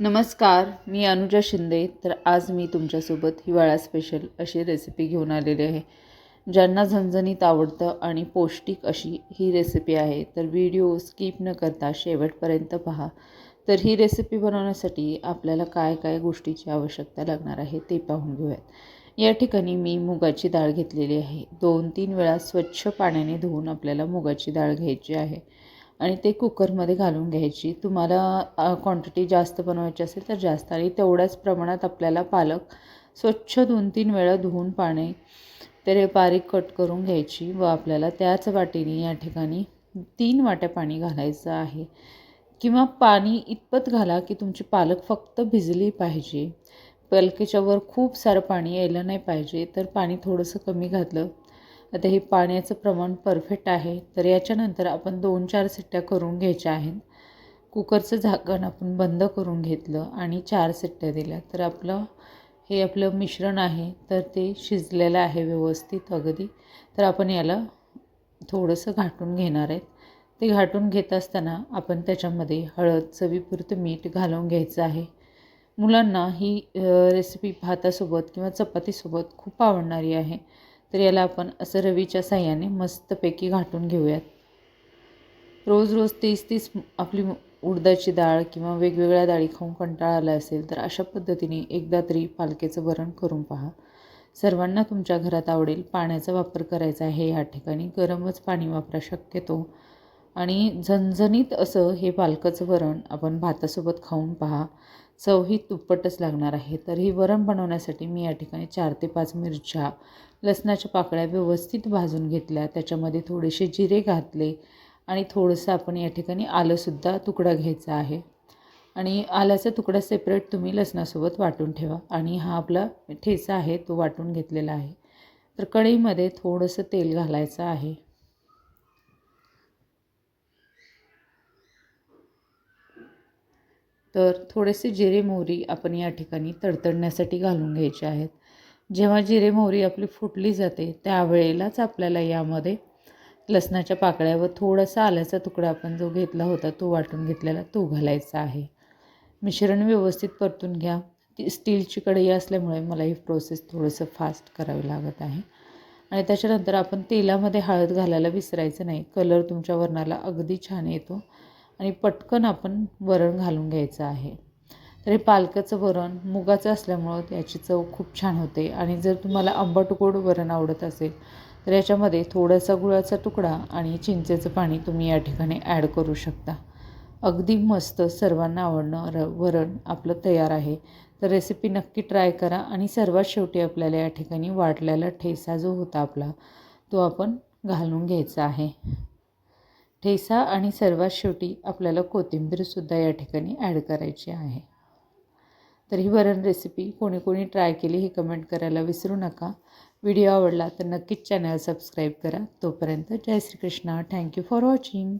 नमस्कार मी अनुजा शिंदे. तर आज मी तुमच्यासोबत हिवाळा स्पेशल अशी रेसिपी घेऊन आलेली आहे. ज्यांना झणझणीत आवडतं आणि पौष्टिक अशी ही रेसिपी आहे तर व्हिडिओ स्किप न करता शेवटपर्यंत पहा. तर ही रेसिपी बनवण्यासाठी आपल्याला काय काय गोष्टीची आवश्यकता लागणार आहे ते पाहून घेऊयात. या ठिकाणी मी मुगाची डाळ घेतलेली आहे. दोन तीन वेळा स्वच्छ पाण्याने धुवून आपल्याला मुगाची डाळ घ्यायची आहे. आणि ते कुकरमध्ये घालून घ्यायची. तुम्हाला क्वांटिटी जास्त बनवायची असेल तर जास्त. आणि तेवढ्याच प्रमाणात आपल्याला पालक स्वच्छ दोन तीन वेळा धुवून पाणी ते बारीक कट करून घ्यायची व आपल्याला त्याच वाटीने या ठिकाणी तीन वाट्या पाणी घालायचं आहे. किंवा पाणी इतपत घाला की तुमची पालक फक्त भिजली पाहिजे. पलकेच्या वर खूप सारं पाणी यायला नाही पाहिजे. तर पाणी थोडंसं कमी घातलं आता हे पाण्याचं प्रमाण परफेक्ट आहे तर याच्यानंतर आपण दोन चार सिट्ट्या करून घ्यायच्या आहेत. कुकरचं झाकण आपण बंद करून घेतलं आणि चार सिट्ट्या दिल्या. तर आपलं हे आपलं मिश्रण आहे तर ते शिजलेलं आहे व्यवस्थित अगदी. तर आपण याला थोडंसं घाटून घेणार आहेत. ते घाटून घेत असताना आपण त्याच्यामध्ये हळद चवीपुरतं मीठ घालून घ्यायचं आहे. मुलांना ही रेसिपी भातासोबत किंवा चपातीसोबत खूप आवडणारी आहे. तर याला आपण असं रवीच्या साह्याने मस्तपैकी घाटून घेऊयात. रोज रोज तीस तीस आपली उडदाची डाळ किंवा वेगवेगळ्या डाळी खाऊन कंटाळा आला असेल तर अशा पद्धतीने एकदा तरी पालकेचं वरण करून पहा. सर्वांना तुमच्या घरात आवडेल पाण्याचा वापर करायचा आहे. या ठिकाणी गरमच पाणी वापरा शक्यतो आणि झणझणीत असं हे पालकाचं वरण आपण भातासोबत खाऊन पहा. चव ही तुप्पटच लागणार आहे. तर ही वरण बनवण्यासाठी मी या ठिकाणी चार ते पाच मिरच्या लसणाच्या पाकळ्या व्यवस्थित भाजून घेतल्या. त्याच्यामध्ये थोडेसे जिरे घातले आणि थोडंसं आपण या ठिकाणी आलंसुद्धा तुकडा घ्यायचा आहे. आणि आल्याचा तुकडा सेपरेट तुम्ही लसणासोबत वाटून ठेवा आणि हा आपला ठेचा आहे तो वाटून घेतलेला आहे. तर कढईमध्ये थोडंसं तेल घालायचं आहे. तर थोडेसे जिरे मोहरी आपण या ठिकाणी तडतडण्यासाठी घालून घ्यायचे आहेत. जेव्हा जिरे मोहरी आपली फुटली जाते त्यावेळेलाच आपल्याला यामध्ये लसणाच्या पाकळ्यावर थोडासा आल्याचा तुकडा आपण जो घेतला होता तो वाटून घेतलेला तो घालायचा आहे. मिश्रण व्यवस्थित परतून घ्या. ती स्टीलची कढई असल्यामुळे मला ही प्रोसेस थोडंसं फास्ट करावी लागत आहे. आणि त्याच्यानंतर आपण तेलामध्ये हळद घालायला विसरायचं नाही. कलर तुमच्या वरणाला अगदी छान येतो. आणि पटकन आपण वरण घालून घ्यायचं आहे. तर हे पालकाचं वरण मुगाचं असल्यामुळं याची चव खूप छान होते. आणि जर तुम्हाला आंबट गोड वरण आवडत असेल तर याच्यामध्ये थोडासा गुळाचा तुकडा आणि चिंचेचं पाणी तुम्ही या ठिकाणी ॲड करू शकता. अगदी मस्त सर्वांना आवडणं वरण आपलं तयार आहे. तर रेसिपी नक्की ट्राय करा आणि सर्वात शेवटी आपल्याला या ठिकाणी वाटलेला ठेसा जो होता आपला तो आपण घालून घ्यायचा आहे. ठेसा आणि सर्वात शेवटी आपल्याला कोथिंबीरसुद्धा या ठिकाणी ॲड करायची आहे. तर ही वरण रेसिपी कोणी कोणी ट्राय केली हे कमेंट करायला विसरू नका. व्हिडिओ आवडला तर नक्कीच चॅनल सबस्क्राईब करा. तोपर्यंत जय Shrikrishna. Thank you for watching